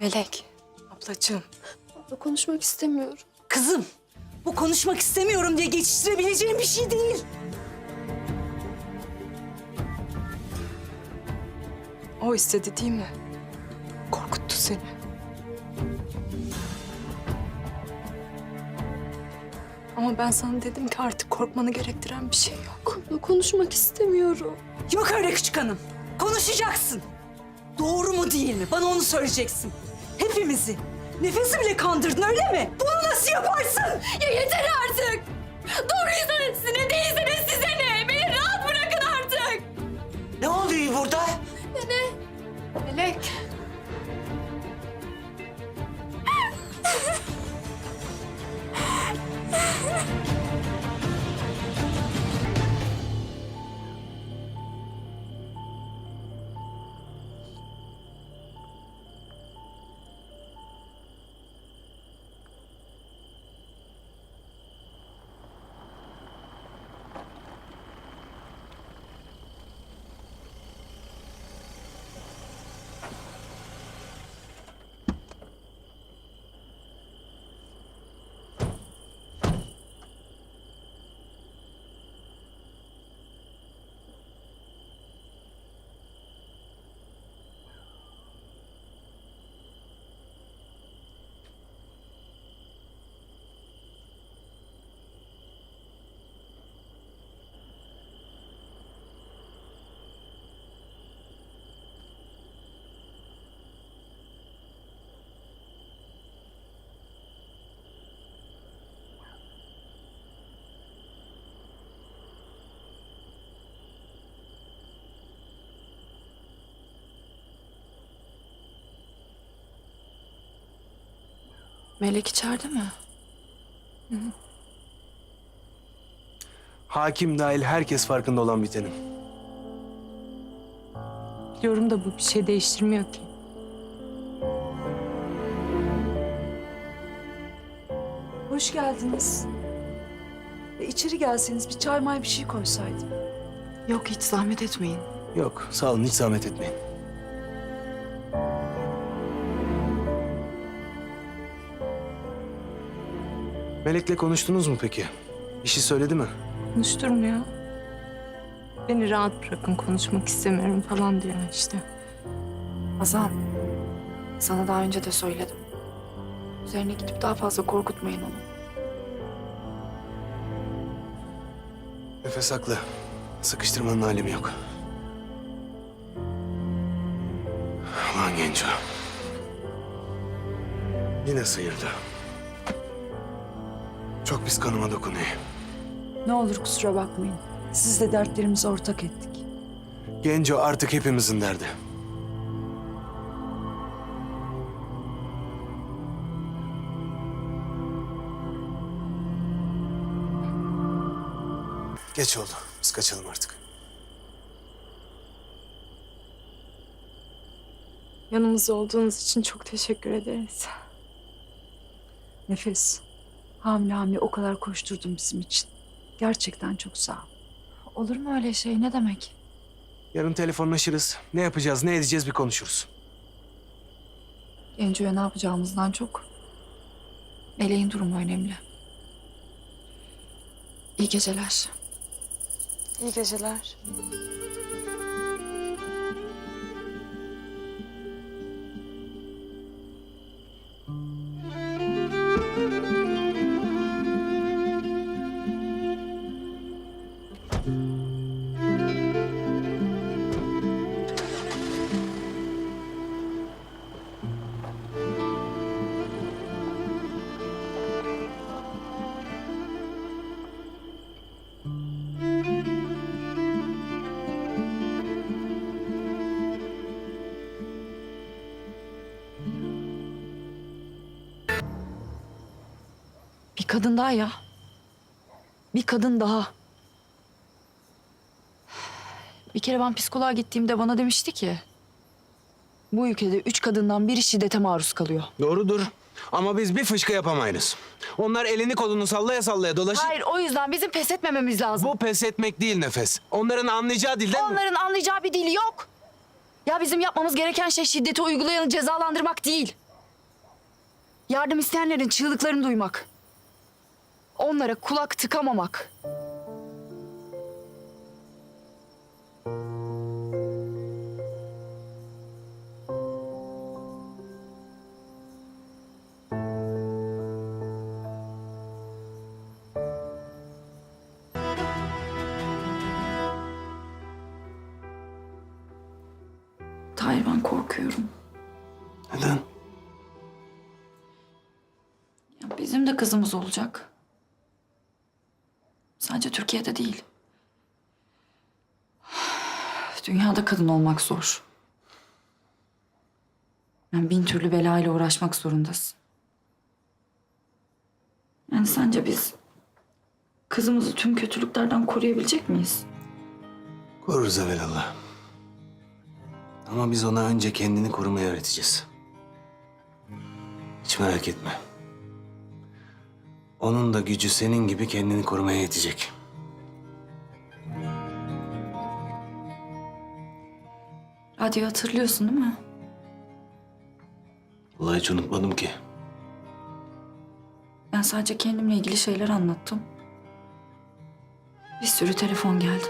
Melek, ablacığım. Abla konuşmak istemiyorum. Kızım, bu konuşmak istemiyorum diye geçiştirebileceğim bir şey değil. O istedi değil mi? Korkuttu seni. Ama ben sana dedim ki artık korkmanı gerektiren bir şey yok. Abla konuşmak istemiyorum. Yok öyle küçük hanım. Konuşacaksın. Doğru mu değil mi? Bana onu söyleyeceksin. Hepimizi. Nefesi bile kandırdın öyle mi? Bunu nasıl yaparsın? Ya yeter artık. Doğruysanız size değilseniz size ne? Beni rahat bırakın artık. Ne oluyor burada? Melek. Melek içeride mi? Hakim dahil herkes farkında olan bitenin. Biliyorum da bu bir şey değiştirmiyor ki. Hoş geldiniz. E, içeri gelseniz bir çay may bir şey koysaydım. Yok hiç zahmet etmeyin. Yok sağ olun hiç zahmet etmeyin. Melek'le konuştunuz mu peki? İşi söyledi mi? Konuşturmuyor. Beni rahat bırakın konuşmak istemiyorum falan diyor işte. Hazan, sana daha önce de söyledim. Üzerine gidip daha fazla korkutmayın onu. Nefes haklı. Sıkıştırmanın alemi yok. Ulan Genco. Yine sıyırdı. Çok pis kanıma dokunuyor. Ne olur kusura bakmayın. Siz de dertlerimizi ortak ettik. Genco artık hepimizin derdi. Geç oldu. Biz kaçalım artık. Yanımızda olduğunuz için çok teşekkür ederiz. Nefes, hamile hamile o kadar koşturdun bizim için. Gerçekten çok sağ ol. Olur mu öyle şey? Ne demek? Yarın telefonlaşırız. Ne yapacağız, ne edeceğiz bir konuşuruz. Genco'ya ne yapacağımızdan çok Meleğin durumu önemli. İyi geceler. İyi geceler. Kadın daha ya. Bir kadın daha. Bir kere ben psikoloğa gittiğimde bana demişti ki... ...bu ülkede üç kadından biri şiddete maruz kalıyor. Doğrudur. Ama biz bir fışkı yapamayız. Onlar elini kolunu sallaya sallaya dolaşır. Hayır o yüzden bizim pes etmememiz lazım. Bu pes etmek değil nefes. Onların anlayacağı dilden... Onların anlayacağı bir dil yok. Ya bizim yapmamız gereken şey şiddeti uygulayanı cezalandırmak değil. Yardım isteyenlerin çığlıklarını duymak. Onlara kulak tıkamamak. Tahir ben korkuyorum. Neden? Ya bizim de kızımız olacak. Sadece Türkiye'de değil. Dünyada kadın olmak zor. Yani bin türlü belayla uğraşmak zorundasın. Yani sence biz kızımızı tüm kötülüklerden koruyabilecek miyiz? Koruruz evelallah. Ama biz ona önce kendini korumayı öğreteceğiz. Hiç merak etme. Onun da gücü senin gibi kendini korumaya yetecek. Radyoyu hatırlıyorsun değil mi? Vallahi hiç unutmadım ki. Ben sadece kendimle ilgili şeyler anlattım. Bir sürü telefon geldi.